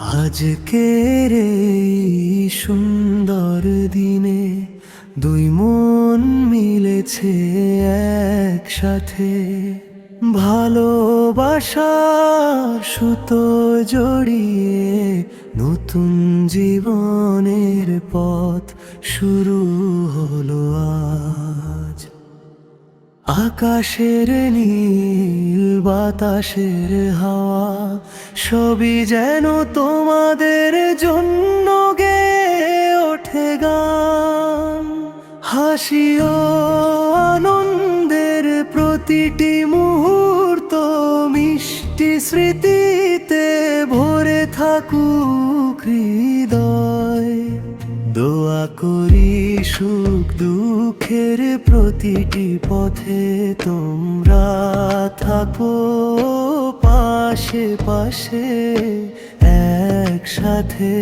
আজকের এই সুন্দর দিনে দুই মন মিলেছে একসাথে। ভালোবাসা সুতো জড়িয়ে নতুন জীবনের পথ শুরু আকাশের নীল, বাতাসের হাওয়া, সবই যেন তোমাদের জন্য গে ওঠে গান। হাসিও আনন্দের প্রতিটি মুহূর্ত মিষ্টি স্মৃতিতে ভরে থাকুক হৃদয়। প্রতিটি পথে তোমরা থাকো পাশে পাশে, একসাথে,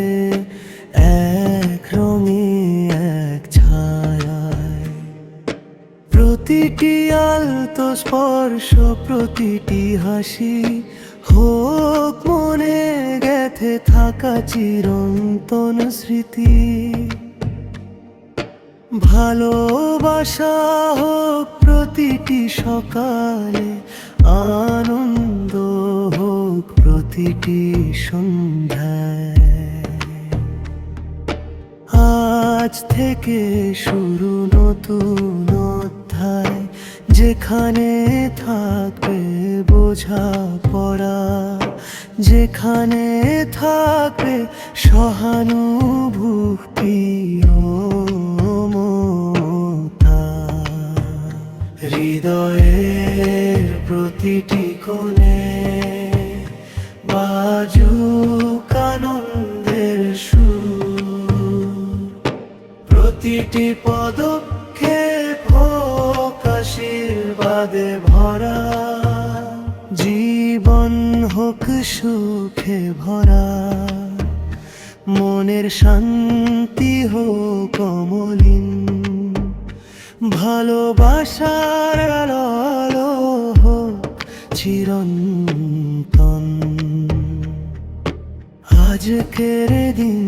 এক রঙে, এক ছায়ায়। প্রতিটি আলতো স্পর্শ, প্রতিটি হাসি, হোক মনে গেথে থাকা চিরন্তন স্মৃতি। ভালোবাসা হোক প্রতিটি সকালে, আনন্দ হোক প্রতিটি সন্ধ্যায়। আজ থেকে শুরু নতুন অধ্যায়, যেখানে থাকবে বোঝা পড়া। যেখানে থাকবে সহানুভূতি প্রতিটি কোণে বাজুক আনন্দের সুর। প্রতিটি পদক্ষেপ হোক আশীর্বাদে ভরা। জীবন হোক সুখে ভরা। মনের শান্তি হোক অমলিন। ভালোবাসার আলো চিরন্তন। আজকের দিন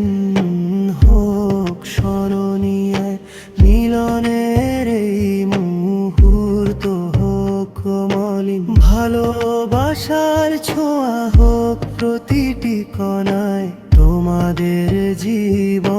হোক স্মরণীয়, মিলনের এই মুহূর্ত হোক মলিন ভালোবাসার ছোঁয়া হোক প্রতিটি কণায়, তোমাদের জীবন